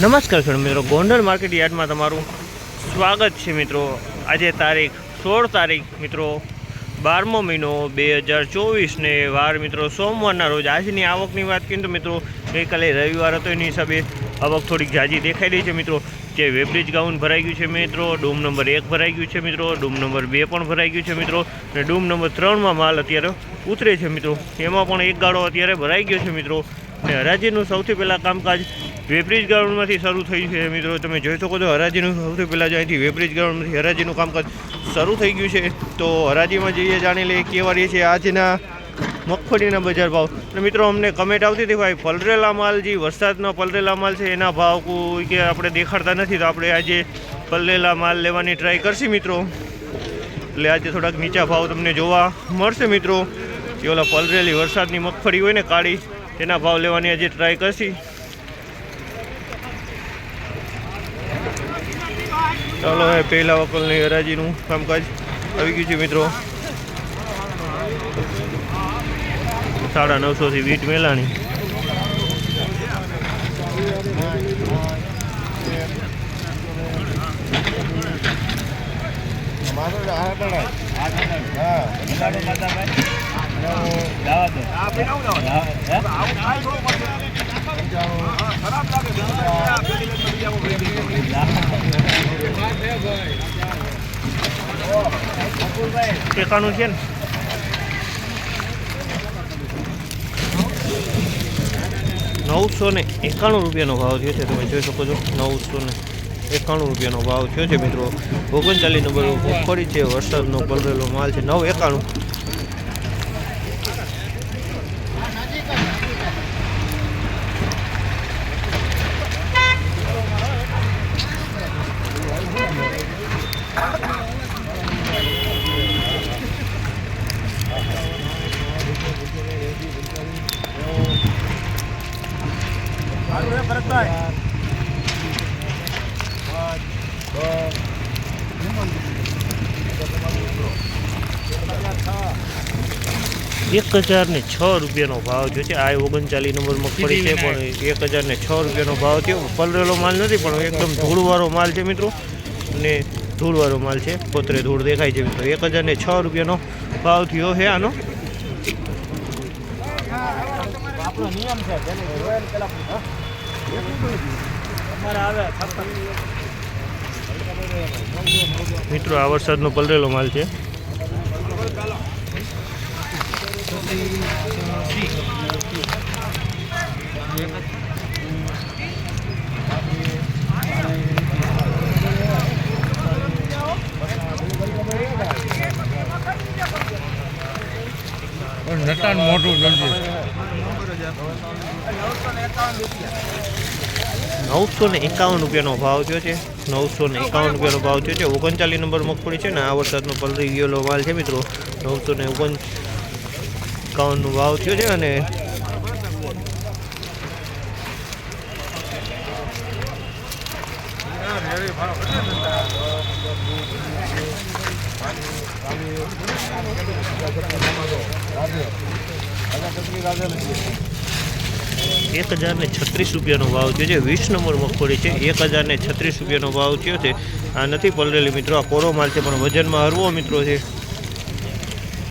નમસ્કાર ખેડૂત મિત્રો, ગોંડલ માર્કેટ યાર્ડમાં તમારું સ્વાગત છે મિત્રો. આજે તારીખ સોળ તારીખ મિત્રો, બારમો મહિનો બે હજાર ચોવીસને વાર મિત્રો, સોમવારના રોજ આજની આવકની વાત કરીએ તો મિત્રો, ગઈકાલે રવિવાર હતો, એની હિસાબે આવક થોડીક જાજી દેખાઈ રહી છે મિત્રો. જે વેબ્રિજ ગાઉન ભરાઈ ગયું છે મિત્રો, ડૂમ નંબર એક ભરાઈ ગયું છે મિત્રો, ડૂમ નંબર બે પણ ભરાઈ ગયું છે મિત્રો, અને ડૂમ નંબર ત્રણમાં માલ અત્યારે ઉતરે છે મિત્રો. એમાં પણ એક ગાળો અત્યારે ભરાઈ ગયો છે મિત્રો. અને હરાજીનું સૌથી પહેલાં કામકાજ વેબ્રિજ ગ્રાઉન્ડમાંથી શરૂ થયું છે મિત્રો. તમે જોઈ શકો છો હરાજીનું સૌથી પહેલાં જ અહીંથી વેપરીજ ગ્રાઉન્ડમાંથી હરાજીનું કામકાજ શરૂ થઈ ગયું છે. તો હરાજીમાં જઈએ, જાણી લઈએ કેવા રહે છે આજના મગફળીના બજાર ભાવ. અને મિત્રો, અમને કમેન્ટ આવતી હતી, ભાઈ, પલરેલા માલ જે, વરસાદનો પલરેલા માલ છે, એના ભાવ કોઈ કે આપણે દેખાડતા નથી. તો આપણે આજે પલરેલા માલ લેવાની ટ્રાય કરશી મિત્રો. એટલે આજે થોડાક નીચા ભાવ તમને જોવા મળશે મિત્રો. જે ઓલા પલરેલી વરસાદની મગફળી હોય ને કાળી, તેના ભાવ લેવાની આજે ટ્રાય કરશી. ચાલો હવે પહેલા વકલની હરાજીનું કામકાજ આવી ગયું છે મિત્રો. સાડા નવસોથી વીટ મેલાની એકાણું છે ને? નવસો ને એકાણું રૂપિયાનો ભાવ થયો છે. તમે જોઈ શકો છો, નવસો ને એકાણું રૂપિયાનો ભાવ થયો છે, મિત્રો. ઓગણચાલીસ નંબર મગફળી છે, વરસાદનો પલરેલો માલ છે. નવ એકાણું એક હજાર ને છ રૂપિયાનો ભાવ થયો છે. આ ઓગણચાલીસ નંબર મગફળી છે પણ એક હજાર ને છ રૂપિયાનો ભાવ થયો. પલરેલો માલ નથી પણ એકદમ ધૂળવાળો માલ છે મિત્રો. અને ધૂળવાળો માલ છે. પોતરે ધૂળ દેખાય છે મિત્રો. એક હજાર ને છ રૂપિયાનો ભાવ થયો છે આનો. આપણો નિયમ છે મિત્રો આ વરસાદનો પલરેલો માલ છે. મોટું જલ્દી નવસો ને એકાવન રૂપિયાનો ભાવ થયો છે નવસો ને એકાવન રૂપિયાનો ભાવ થયો છે ઓગણચાલીસ નંબર મગફળી છે ને આ વરસાદનો પલરી ગયેલો માલ છે મિત્રો નવસો ને ઓગણ એકાવનનો ભાવ થયો છે અને એક હજાર ને છત્રીસ રૂપિયાનો ભાવ થયો છે. વીસ નંબર મગફળી છે. એક હજાર ને છત્રીસ રૂપિયાનો ભાવ થયો છે. આ નથી પલરેલી મિત્રો, આ કોરો માલ છે, પણ વજનમાં હરવો મિત્રો છે.